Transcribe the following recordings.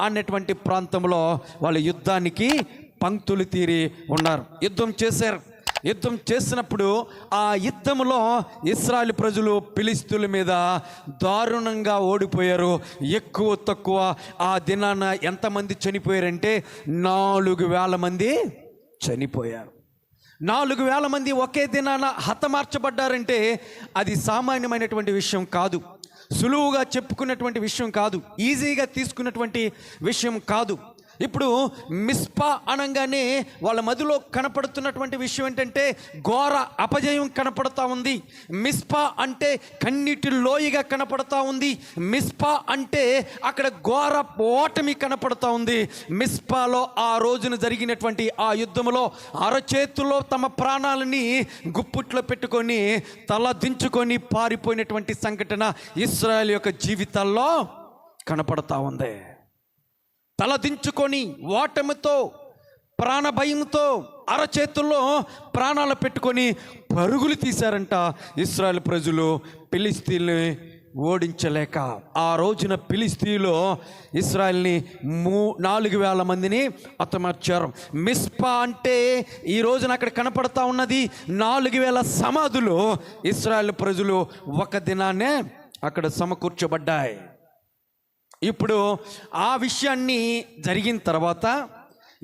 అనేటువంటి ప్రాంతంలో వాళ్ళు యుద్ధానికి పంక్తులు తీరి ఉన్నారు. యుద్ధం చేశారు. యుద్ధం చేసినప్పుడు ఆ యుద్ధంలో ఇస్రాయల్ ప్రజలు పిలిస్తుల మీద దారుణంగా ఓడిపోయారు. ఎక్కువ తక్కువ ఆ దినాన ఎంతమంది చనిపోయారంటే నాలుగు వేల మంది చనిపోయారు. నాలుగు వేల మంది ఒకే దినాన హతమార్చబడ్డారంటే అది సామాన్యమైనటువంటి విషయం కాదు. సులువుగా చెప్పుకున్నటువంటి విషయం కాదు. ఈజీగా తీసుకున్నటువంటి విషయం కాదు. ఇప్పుడు మిస్పా అనగానే వాళ్ళ మదిలో కనపడుతున్నటువంటి విషయం ఏంటంటే ఘోర అపజయం కనపడతా ఉంది. మిస్పా అంటే కన్నీటి లోయగా కనపడతా ఉంది. మిస్పా అంటే అక్కడ ఘోర ఓటమి కనపడతా ఉంది. మిస్పాలో ఆ రోజున జరిగినటువంటి ఆ యుద్ధంలో అరచేతుల్లో తమ ప్రాణాలని గుప్పుట్లో పెట్టుకొని తల దించుకొని పారిపోయినటువంటి సంఘటన ఇస్రాయల్ యొక్క జీవితాల్లో కనపడతా ఉంది. తలదించుకొని ఓటమితో ప్రాణభయంతో అరచేతుల్లో ప్రాణాలు పెట్టుకొని పరుగులు తీశారంట ఇస్రాయల్ ప్రజలు. పిలిస్తీన్ని ఓడించలేక ఆ రోజున పిలిస్తీలో ఇస్రాయల్ని మూ నాలుగు వేల మందిని అతమర్చారు మిస్పా అంటే ఈ రోజున అక్కడ కనపడతా ఉన్నది నాలుగు వేల సమాధులు ఇస్రాయల్ ప్రజలు ఒక దినాన్నే అక్కడ సమకూర్చబడ్డాయి. ఇప్పుడు ఆ విషయాన్ని జరిగిన తర్వాత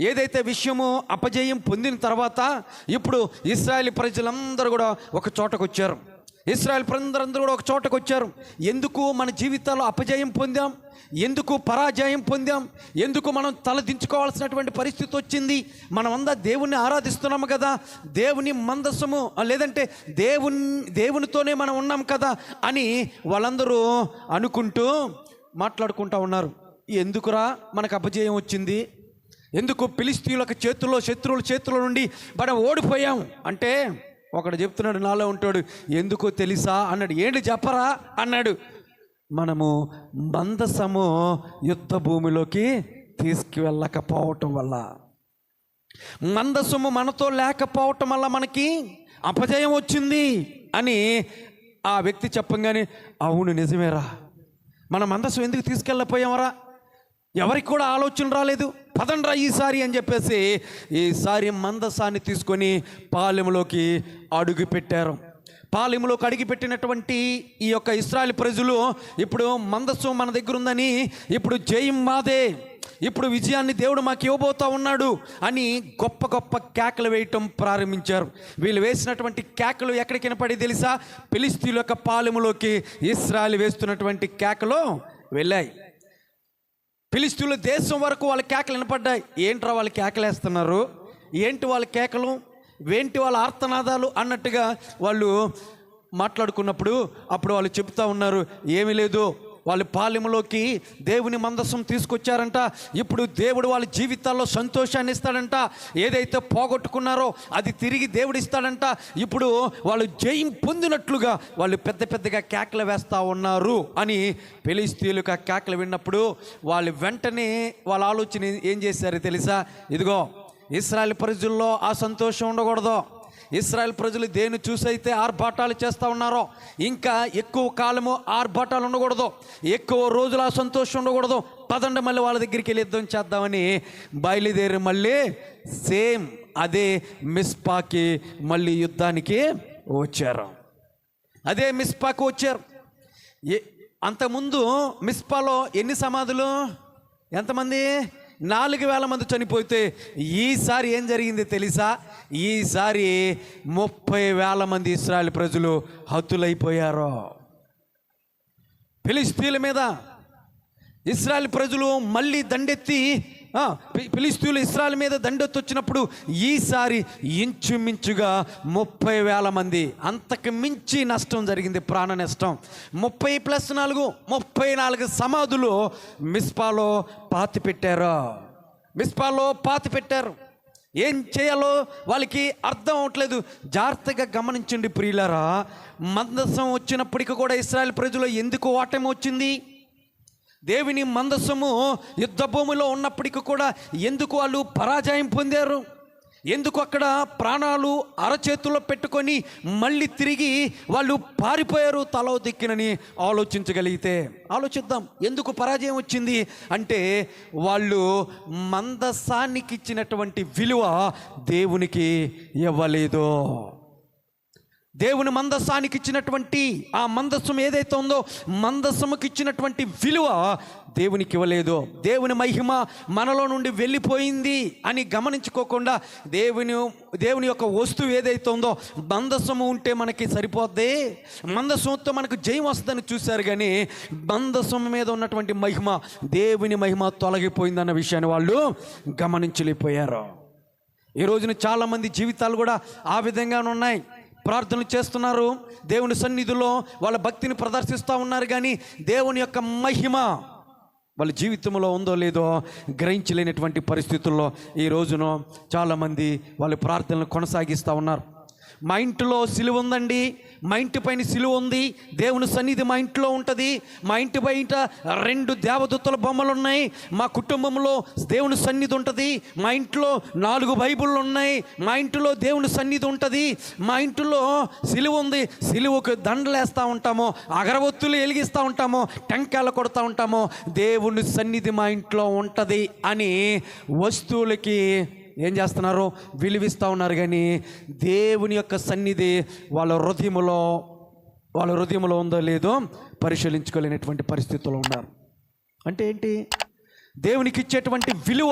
ఏదైతే విషయము అపజయం పొందిన తర్వాత ఇప్పుడు ఇస్రాయేల్ ప్రజలందరూ కూడా ఒక చోటకు వచ్చారు. ఇస్రాయల్ ప్రజలందరూ కూడా ఒక చోటకు వచ్చారు. ఎందుకు మన జీవితాల్లో అపజయం పొందాం? ఎందుకు పరాజయం పొందాం? ఎందుకు మనం తలదించుకోవాల్సినటువంటి పరిస్థితి వచ్చింది? మనమంతా దేవుణ్ణి ఆరాధిస్తున్నాము కదా. దేవుని మందస్సము లేదంటే దేవుని దేవునితోనే మనం ఉన్నాం కదా అని వాళ్ళందరూ అనుకుంటూ మాట్లాడుకుంటా ఉన్నారు. ఎందుకురా మనకు అపజయం వచ్చింది? ఎందుకు పిలిస్తీయులకు చేతుల్లో శత్రువుల చేతుల నుండి మనం ఓడిపోయాం? అంటే ఒకడు చెప్తున్నాడు నాలో ఉంటాడు. ఎందుకో తెలుసా? అన్నాడు. ఏంటి చెప్పరా? అన్నాడు. మనము మందసము యుద్ధ భూమిలోకి తీసుకువెళ్ళకపోవటం వల్ల. మందసము మనతో లేకపోవటం వల్ల మనకి అపజయం వచ్చింది అని ఆ వ్యక్తి చెప్పంగానే అవును నిజమేరా. మన మందస్సు ఎందుకు తీసుకెళ్ళపోయామరా? ఎవరికి కూడా ఆలోచన రాలేదు. పదండ్రా ఈసారి అని చెప్పేసి ఈసారి మందసాన్ని తీసుకొని పాలెంలోకి అడుగు పెట్టారు. పాలెములో కడిగి పెట్టినటువంటి ఈ యొక్క ఇస్రాయల్ ప్రజలు ఇప్పుడు మందస్సు మన దగ్గర ఉందని ఇప్పుడు జయం మాదే ఇప్పుడు విజయాన్ని దేవుడు మాకు ఇవ్వబోతా ఉన్నాడు అని గొప్ప గొప్ప కేకలు వేయటం ప్రారంభించారు. వీళ్ళు వేసినటువంటి కేకలు ఎక్కడికి వినపడి తెలుసా? పిలిస్తీల యొక్క పాలెములోకి ఇస్రాయల్ వేస్తున్నటువంటి కేకలు వెళ్ళాయి. ఫిలిస్తీన్ల దేశం వరకు వాళ్ళ కేకలు వినపడ్డాయి. ఏంట్రా వాళ్ళు కేకలేస్తున్నారు? ఏంటి వాళ్ళ కేకలు? ఏంటి వాళ్ళ ఆర్తనాదాలు అన్నట్టుగా వాళ్ళు మాట్లాడుకున్నప్పుడు అప్పుడు వాళ్ళు చెప్తా ఉన్నారు ఏమీ లేదు వాళ్ళ పాలెంలోకి దేవుని మందసం తీసుకొచ్చారంట. ఇప్పుడు దేవుడు వాళ్ళ జీవితాల్లో సంతోషాన్ని ఇస్తాడంట. ఏదైతే పోగొట్టుకున్నారో అది తిరిగి దేవుడు ఇస్తాడంట. ఇప్పుడు వాళ్ళు జయం పొందినట్లుగా వాళ్ళు పెద్ద పెద్దగా కేకలు వేస్తూ ఉన్నారు అని పెలిస్తీయులకు ఆ కేకలు విన్నప్పుడు వాళ్ళు వెంటనే వాళ్ళ ఆలోచన ఏం చేశారు తెలుసా? ఇదిగో ఇస్రాయల్ ప్రజల్లో ఆ సంతోషం ఉండకూడదు. ఇస్రాయల్ ప్రజలు దేని చూసైతే ఆర్భాటాలు చేస్తూ ఉన్నారో ఇంకా ఎక్కువ కాలము ఆర్భాటాలు ఉండకూడదు. ఎక్కువ రోజులు ఆ సంతోషం ఉండకూడదు. పదండి మళ్ళీ వాళ్ళ దగ్గరికి వెళ్ళి యుద్ధం చేద్దామని బయలుదేరి మళ్ళీ సేమ్ అదే మిస్పాకి మళ్ళీ యుద్ధానికి వచ్చారు. అదే మిస్పాకి వచ్చారు. అంతకుముందు మిస్పాలో ఎన్ని సమాధులు? ఎంతమంది? నాలుగు వేల మంది చనిపోతే ఈసారి ఏం జరిగింది తెలుసా? ఈసారి ముప్పై వేల మంది ఇస్రాయల్ ప్రజలు హతులైపోయారు ఫిలిస్తీన్ల మీద ఇస్రాయల్ ప్రజలు మళ్ళీ దండెత్తి ఆ, ఇస్రాయల్ మీద దండెత్తి వచ్చినప్పుడు ఈసారి ఇంచుమించుగా ముప్పై వేల మంది అంతకు మించి నష్టం జరిగింది ప్రాణ నష్టం. ముప్పై ప్లస్ నాలుగు ముప్పై నాలుగు సమాధులు మిస్పాలో పాతి పెట్టారు. మిస్పాలో పాతి పెట్టారు. ఏం చేయాలో వాళ్ళకి అర్థం అవట్లేదు. జాగ్రత్తగా గమనించండి ప్రియులరా మందసం వచ్చినప్పటికీ కూడా ఇస్రాయల్ ప్రజలు ఎందుకు ఓటమి వచ్చింది? దేవుని మందస్సము యుద్ధ భూమిలో ఉన్నప్పటికీ కూడా ఎందుకు వాళ్ళు పరాజయం పొందారు? ఎందుకు అక్కడ ప్రాణాలు అరచేతుల్లో పెట్టుకొని మళ్ళీ తిరిగి వాళ్ళు పారిపోయారు తలో దిక్కినని ఆలోచించగలిగితే? ఆలోచిద్దాం. ఎందుకు పరాజయం వచ్చింది? అంటే వాళ్ళు మందసానికి ఇచ్చినటువంటి విలువ దేవునికి ఇవ్వలేదు. దేవుని మందస్సానికి ఇచ్చినటువంటి ఆ మందస్సం ఏదైతే ఉందో మందస్సముకి ఇచ్చినటువంటి విలువ దేవునికి ఇవ్వలేదు. దేవుని మహిమ మనలో నుండి వెళ్ళిపోయింది అని గమనించుకోకుండా దేవుని దేవుని యొక్క వస్తువు ఏదైతే ఉందో మందస్సము ఉంటే మనకి సరిపోద్ది. మందస్సంతో మనకు జయం వస్తుందని చూశారు కానీ మందస్సం మీద ఉన్నటువంటి మహిమ దేవుని మహిమ తొలగిపోయిందన్న విషయాన్ని వాళ్ళు గమనించలేకపోయారు. ఈ రోజున చాలామంది జీవితాలు కూడా ఆ విధంగానే ఉన్నాయి. ప్రార్థనలు చేస్తున్నారు. దేవుని సన్నిధిలో వాళ్ళ భక్తిని ప్రదర్శిస్తూ ఉన్నారు కానీ దేవుని యొక్క మహిమ వాళ్ళ జీవితంలో ఉందో లేదో గ్రహించలేనటువంటి పరిస్థితుల్లో ఈ రోజున చాలామంది వాళ్ళ ప్రార్థనలు కొనసాగిస్తూ ఉన్నారు. మా ఇంటిలో సిలువ ఉందండి. మా ఇంటి పైన సిలువ ఉంది. దేవుని సన్నిధి మా ఇంట్లో ఉంటుంది. మా ఇంటి బయట రెండు దేవదూతల బొమ్మలు ఉన్నాయి. మా కుటుంబంలో దేవుని సన్నిధి ఉంటుంది. మా ఇంట్లో నాలుగు బైబుళ్ళు ఉన్నాయి. మా ఇంటిలో దేవుని సన్నిధి ఉంటుంది. మా ఇంటిలో సిలువ ఉంది. సిలువకు దండలేస్తూ ఉంటాము. అగరవత్తులు వెలిగిస్తూ ఉంటాము. టెంకాయలు కొడతా ఉంటాము. దేవుని సన్నిధి మా ఇంట్లో ఉంటుంది అని వస్తువులకి ఏం చేస్తున్నారు? విలువిస్తూ ఉన్నారు కానీ దేవుని యొక్క సన్నిధి వాళ్ళ హృదయములో వాళ్ళ హృదయంలో ఉందో లేదో పరిశీలించుకోలేనటువంటి పరిస్థితుల్లో ఉన్నారు. అంటే ఏంటి? దేవునికి ఇచ్చేటువంటి విలువ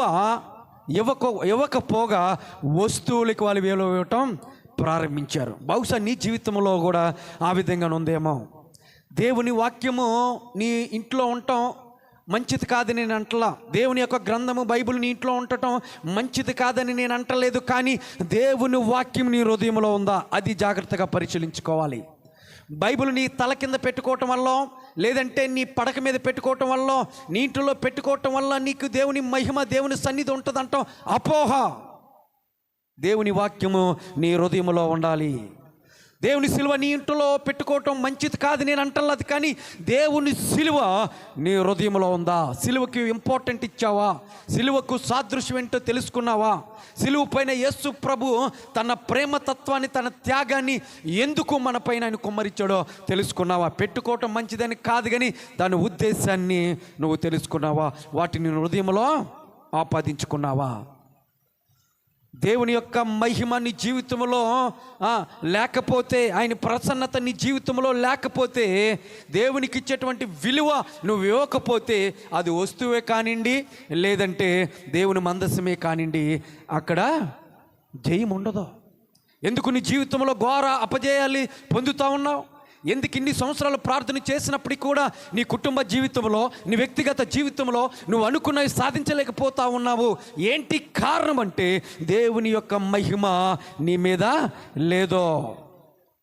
ఇవ్వక ఇవ్వకపోగా వస్తువులకి వాళ్ళు విలువ ఇవ్వటం ప్రారంభించారు. బహుశా నీ జీవితంలో కూడా ఆ విధంగా ఉందేమో. దేవుని వాక్యము నీ ఇంట్లో ఉండటం మంచిది కాదని నేను అంటలా. దేవుని యొక్క గ్రంథము బైబిల్ నీ ఇంట్లో ఉండటం మంచిది కాదని నేను అంటలేదు కానీ దేవుని వాక్యం నీ హృదయంలో ఉందా? అది జాగ్రత్తగా పరిశీలించుకోవాలి. బైబిల్ నీ తల కింద పెట్టుకోవటం వల్ల లేదంటే నీ పడక మీద పెట్టుకోవటం వల్ల నీ ఇంట్లో పెట్టుకోవటం వల్ల నీకు దేవుని మహిమ దేవుని సన్నిధి ఉంటుందంటాం అపోహ! దేవుని వాక్యము నీ హృదయంలో ఉండాలి. దేవుని సిలువ నీ ఇంట్లో పెట్టుకోవటం మంచిది కాదు నేను అంటలేదు కానీ దేవుని సిలువ నీ హృదయంలో ఉందా? సిలువకి ఇంపార్టెంట్ ఇచ్చావా? సిలువకు సాదృశ్యం ఏంటో తెలుసుకున్నావా? సిలువ పైన యేసు ప్రభు తన ప్రేమ తత్వాన్ని తన త్యాగాన్ని ఎందుకు మన పైన ఆయన కుమ్మరించాడో తెలుసుకున్నావా? పెట్టుకోవటం మంచిదని కాదు కానీ దాని ఉద్దేశాన్ని నువ్వు తెలుసుకున్నావా? వాటిని హృదయంలో ఆపాదించుకున్నావా? దేవుని యొక్క మహిమ నీ జీవితంలో లేకపోతే ఆయన ప్రసన్నత నీ జీవితంలో లేకపోతే దేవునికి ఇచ్చేటువంటి విలువ నువ్వు ఇవ్వకపోతే అది వస్తువే కానివ్వండి లేదంటే దేవుని మందసమే కానివ్వండి అక్కడ జయం ఉండదు ఎందుకు నీ జీవితంలో ఘోర అపజయాలు పొందుతా ఉన్నావు? ఎందుకు ఇన్ని సంవత్సరాలు ప్రార్థన చేసినప్పటికీ కూడా నీ కుటుంబ జీవితంలో నీ వ్యక్తిగత జీవితంలో నువ్వు అనుకున్నవి సాధించలేకపోతా ఉన్నావు? ఏంటి కారణం అంటే దేవుని యొక్క మహిమ నీ మీద లేదో.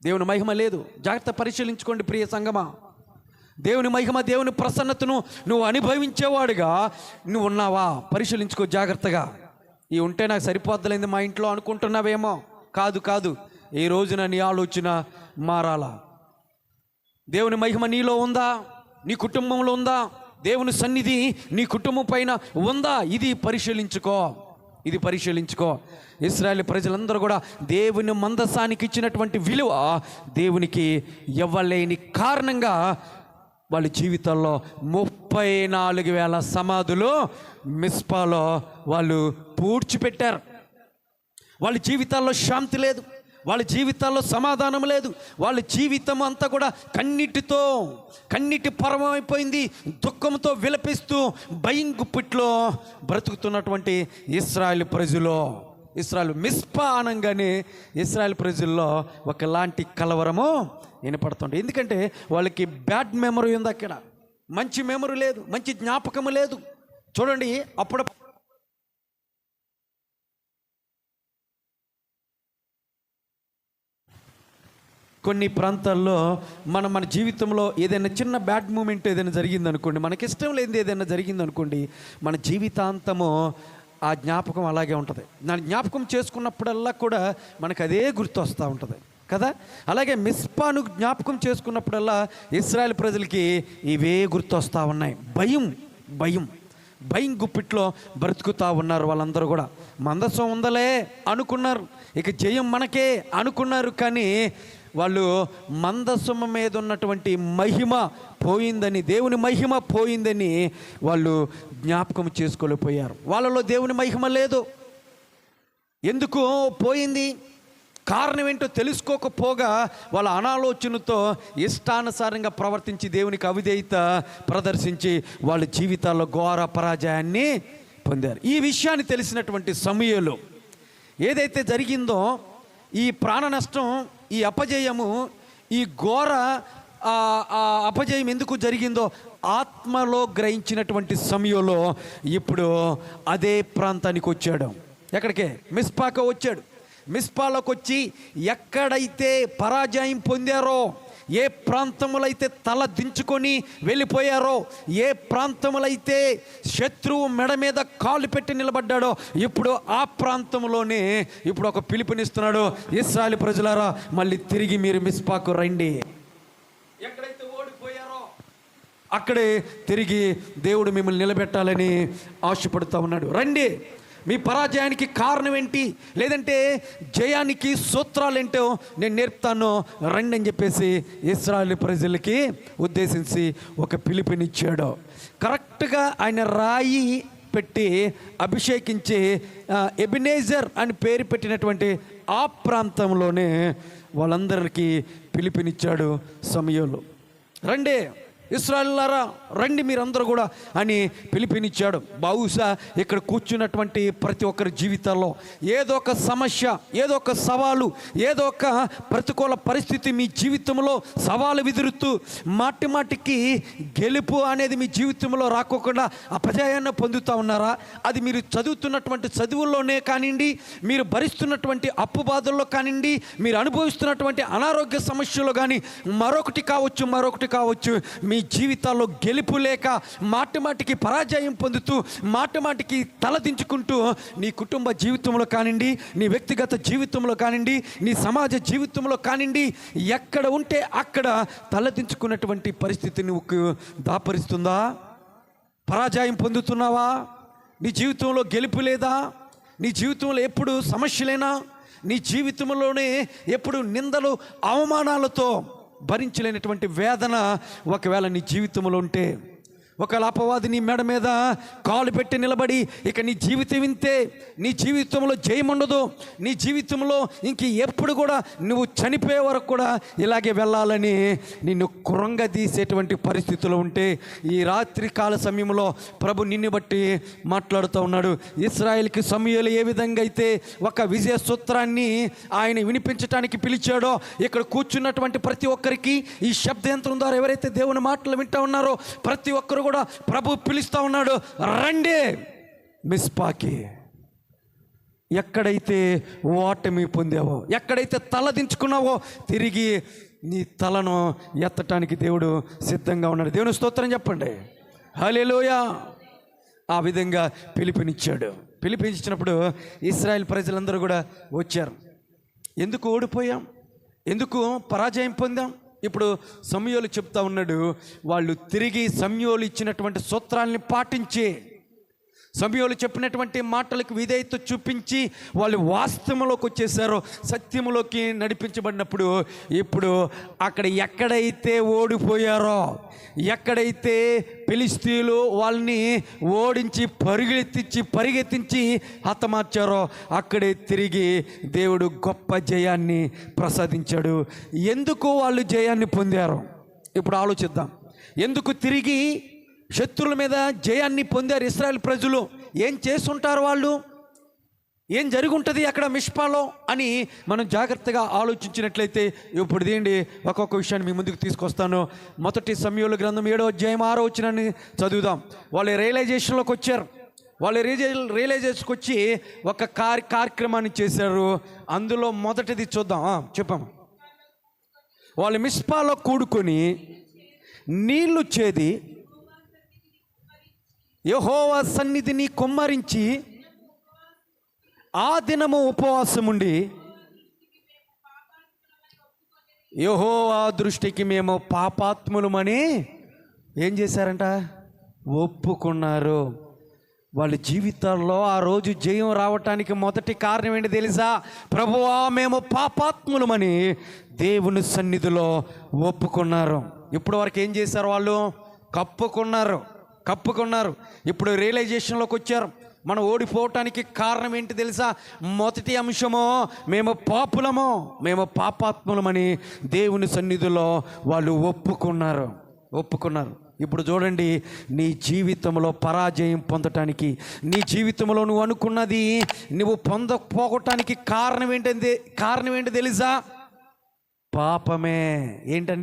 దేవుని మహిమ లేదు. జాగ్రత్త పరిశీలించుకోండి ప్రియ సంగమా. దేవుని మహిమ దేవుని ప్రసన్నతను నువ్వు అనుభవించేవాడుగా నువ్వు ఉన్నావా? పరిశీలించుకో జాగ్రత్తగా. ఈ ఉంటే నాకు సరిపోద్దలేదు మా ఇంట్లో అనుకుంటున్నావేమో? కాదు కాదు. ఈ రోజున నీ ఆలోచన మారాలా? దేవుని మహిమ నీలో ఉందా? నీ కుటుంబంలో ఉందా? దేవుని సన్నిధి నీ కుటుంబం పైన ఉందా? ఇది పరిశీలించుకో. ఇది పరిశీలించుకో. ఇస్రాయల్ ప్రజలందరూ కూడా దేవుని మందసానికి ఇచ్చినటువంటి విలువ దేవునికి ఇవ్వలేని కారణంగా వాళ్ళ జీవితాల్లో ముప్పై నాలుగు వేల సమాధులు మిస్పాలో వాళ్ళు పూడ్చిపెట్టారు. వాళ్ళ జీవితాల్లో శాంతి లేదు. వాళ్ళ జీవితాల్లో సమాధానం లేదు. వాళ్ళ జీవితం అంతా కూడా కన్నీటితో కన్నీటి పరమైపోయింది దుఃఖంతో విలపిస్తూ భయం గుప్పిట్లో బ్రతుకుతున్నటువంటి ఇస్రాయల్ ప్రజలో ఇస్రాయల్ మిస్పా అనగానే ఇస్రాయల్ ప్రజల్లో ఒకలాంటి కలవరము వినపడుతుంది ఎందుకంటే వాళ్ళకి బ్యాడ్ మెమరీ ఉంది అక్కడ. మంచి మెమరీ లేదు మంచి జ్ఞాపకము లేదు. చూడండి అప్పుడు కొన్ని ప్రాంతాల్లో మనం మన జీవితంలో ఏదైనా చిన్న బ్యాడ్ మూమెంట్ ఏదైనా జరిగింది అనుకోండి మనకి ఇష్టం లేనిది ఏదైనా జరిగింది అనుకోండి మన జీవితాంతము ఆ జ్ఞాపకం అలాగే ఉంటుంది. దాని జ్ఞాపకం చేసుకున్నప్పుడల్లా కూడా మనకు అదే గుర్తు వస్తూ ఉంటుంది కదా? అలాగే మిస్పాను జ్ఞాపకం చేసుకున్నప్పుడల్లా ఇస్రాయల్ ప్రజలకి ఇవే గుర్తొస్తూ ఉన్నాయి. భయం భయం. భయం గుప్పిట్లో బ్రతుకుతా ఉన్నారు వాళ్ళందరూ కూడా. మందసం ఉందలే అనుకున్నారు. ఇక జయం మనకే అనుకున్నారు కానీ వాళ్ళు మందస్సుమ మీద ఉన్నటువంటి మహిమ పోయిందని దేవుని మహిమ పోయిందని వాళ్ళు జ్ఞాపకం చేసుకోలేకపోయారు. వాళ్ళలో దేవుని మహిమ లేదు. ఎందుకు పోయింది? కారణం ఏంటో తెలుసుకోకపోగా వాళ్ళ అనాలోచనతో ఇష్టానుసారంగా ప్రవర్తించి దేవునికి అవిధేయత ప్రదర్శించి వాళ్ళ జీవితాల్లో ఘోర పరాజయాన్ని పొందారు. ఈ విషయాన్ని తెలిసినటువంటి సమయంలో ఏదైతే జరిగిందో ఈ ప్రాణ నష్టం ఈ అపజయము ఈ ఘోర ఆ, అపజయం ఎందుకు జరిగిందో ఆత్మలో గ్రహించినటువంటి సమయంలో ఇప్పుడు అదే ప్రాంతానికి వచ్చాడు. ఎక్కడికే? మిస్పాక వచ్చాడు. మిస్పాలోకి వచ్చి ఎక్కడైతే పరాజయం పొందారో ఏ ప్రాంతములైతే తల దించుకొని వెళ్ళిపోయారో ఏ ప్రాంతములైతే శత్రువు మెడ మీద కాలు పెట్టి నిలబడ్డాడో ఇప్పుడు ఆ ప్రాంతంలోనే ఇప్పుడు ఒక పిలుపునిస్తున్నాడు. ఇస్రాయల్ ప్రజలారా మళ్ళీ తిరిగి మీరు మిస్పాకు రండి. ఎక్కడైతే ఓడిపోయారో అక్కడే తిరిగి దేవుడు మిమ్మల్ని నిలబెట్టాలని ఆశపడుతూ ఉన్నాడు. రండి. మీ పరాజయానికి కారణం ఏంటి? లేదంటే జయానికి సూత్రాలు ఏంటో నేను నేర్పుతాను. రండి అని చెప్పేసి ఇస్రాయల్ ప్రజలకి ఉద్దేశించి ఒక పిలుపునిచ్చాడు. కరెక్ట్గా ఆయన రాయి పెట్టి అభిషేకించి ఎబినేజర్ అని పేరు పెట్టినటువంటి ఆ ప్రాంతంలోనే వాళ్ళందరికీ పిలుపునిచ్చాడు సమయంలో. రండి. ఇస్రాయల్లారా రండి మీరందరూ కూడా అని పిలిపినిచ్చాడు. బహుశా ఇక్కడ కూర్చున్నటువంటి ప్రతి ఒక్కరి జీవితాల్లో ఏదో ఒక సమస్య ఏదో ఒక సవాలు ఏదో ఒక ప్రతికూల పరిస్థితి మీ జీవితంలో సవాలు విదురుతూ మాటి మాటికి గెలుపు అనేది మీ జీవితంలో రాకోకుండా అపజయాన్ని పొందుతూ ఉన్నారా? అది మీరు చదువుతున్నటువంటి చదువుల్లోనే కానివ్వండి మీరు భరిస్తున్నటువంటి అప్పు బాధల్లో కానివ్వండి మీరు అనుభవిస్తున్నటువంటి అనారోగ్య సమస్యలు కానీ మరొకటి కావచ్చు మరొకటి కావచ్చు మీ జీవితాల్లో గెలుపు లేక మాటిమాటికి పరాజయం పొందుతూ మాటిమాటికి తలదించుకుంటూ నీ కుటుంబ జీవితంలో కానివ్వండి నీ వ్యక్తిగత జీవితంలో కానివ్వండి నీ సమాజ జీవితంలో కానివ్వండి ఎక్కడ ఉంటే అక్కడ తలదించుకున్నటువంటి పరిస్థితి నువ్వు దాపరిస్తుందా? పరాజయం పొందుతున్నావా? నీ జీవితంలో గెలుపు లేదా? నీ జీవితంలో ఎప్పుడు సమస్యలేనా? నీ జీవితంలోనే ఎప్పుడు నిందలు అవమానాలతో భరించలేనటువంటి వేదన ఒకవేళ నీ జీవితంలో ఉంటే. ఒకవేళ అపవాది నీ మెడ మీద కాలు పెట్టి నిలబడి ఇక నీ జీవితం ఇంతే. నీ జీవితంలో జయం ఉండదు. నీ జీవితంలో ఇంక ఎప్పుడు కూడా నువ్వు చనిపోయే వరకు కూడా ఇలాగే వెళ్ళాలని నిన్ను కృంగదీసేటువంటి పరిస్థితులు ఉంటే ఈ రాత్రి కాల సమయంలో ప్రభు నిన్ను బట్టి మాట్లాడుతూ ఉన్నాడు. ఇస్రాయల్కి సమయాలు ఏ విధంగా అయితే ఒక విజయ సూత్రాన్ని ఆయన వినిపించడానికి పిలిచాడో ఇక్కడ కూర్చున్నటువంటి ప్రతి ఒక్కరికి ఈ శబ్దయంత్రం ద్వారా ఎవరైతే దేవుని మాటలు వింటా ఉన్నారో ప్రతి ఒక్కరు కూడా ప్రభు పిలుస్తూ ఉన్నాడు. రండి. మిస్పాకి ఎక్కడైతే ఓటమి పొందావో ఎక్కడైతే తలదించుకున్నావో తిరిగి నీ తలను ఎత్తటానికి దేవుడు సిద్ధంగా ఉన్నాడు. దేవుని స్తోత్రం చెప్పండి. హలేలోయ ఆ విధంగా పిలిపినిచ్చాడు. పిలిపించినప్పుడు ఇస్రాయల్ ప్రజలందరూ కూడా వచ్చారు. ఎందుకు ఓడిపోయాం? ఎందుకు పరాజయం పొందాం? ఇప్పుడు సమయోలు చెప్తా ఉన్నాడు వాళ్ళు తిరిగి సమయోలు ఇచ్చినటువంటి సూత్రాల్ని పాటించి సమయంలో చెప్పినటువంటి మాటలకు విధేయత చూపించి వాళ్ళు వాస్తవంలోకి వచ్చేసారో సత్యంలోకి నడిపించబడినప్పుడు ఇప్పుడు అక్కడ ఎక్కడైతే ఓడిపోయారో ఎక్కడైతే పిలిస్తీలు వాళ్ళని ఓడించి పరుగెత్తించి పరిగెత్తించి హతమార్చారో అక్కడే తిరిగి దేవుడు గొప్ప జయాన్ని ప్రసాదించాడు. ఎందుకు వాళ్ళు జయాన్ని పొందారు? ఇప్పుడు ఆలోచిద్దాం. ఎందుకు తిరిగి శత్రువుల మీద జయాన్ని పొందారు ఇస్రాయల్ ప్రజలు. ఏం చేస్తుంటారు వాళ్ళు? ఏం జరుగుంటుంది ఉంటుంది అక్కడ మిష్పాలో అని మనం జాగ్రత్తగా ఆలోచించినట్లయితే ఇప్పుడు దీండి ఒక్కొక్క విషయాన్ని మీ ముందుకు తీసుకొస్తాను. మొదటి సమయంలో గ్రంథం ఏడో అధ్యాయం ఆరో వచ్చినని చదువుదాం. వాళ్ళు రియలైజేషన్లోకి వచ్చారు. వాళ్ళు రియలై రియలైజేషన్కి వచ్చి ఒక కార్ కార్యక్రమాన్ని చేశారు. అందులో మొదటిది చూద్దాం. చెప్పాము వాళ్ళు మిస్పాలో కూడుకొని నీళ్ళు చేది యహోవా సన్నిధిని కొమ్మరించి ఆ దినము ఉపవాసముండి యహోవా దృష్టికి మేము పాపాత్ములమని ఏం చేశారంట? ఒప్పుకున్నారు. వాళ్ళ జీవితాల్లో ఆ రోజు జయం రావటానికి మొదటి కారణం ఏంటి తెలుసా? ప్రభువా మేము పాపాత్ములమని దేవుని సన్నిధిలో ఒప్పుకున్నారు. ఇప్పుడు వరకు ఏం చేశారు వాళ్ళు? కప్పుకున్నారు. కప్పుకున్నారు. ఇప్పుడు రియలైజేషన్లోకి వచ్చారు. మనం ఓడిపోవటానికి కారణం ఏంటి తెలుసా? మొదటి అంశము మేము పాపులము మేము పాపాత్ములమని దేవుని సన్నిధిలో వాళ్ళు ఒప్పుకున్నారు. ఒప్పుకున్నారు. ఇప్పుడు చూడండి నీ జీవితంలో పరాజయం పొందటానికి నీ జీవితంలో నువ్వు అనుకున్నది నువ్వు పొందకపోవటానికి కారణం ఏంటంటే కారణం ఏంటి తెలుసా? పాపమే. ఏంటండి?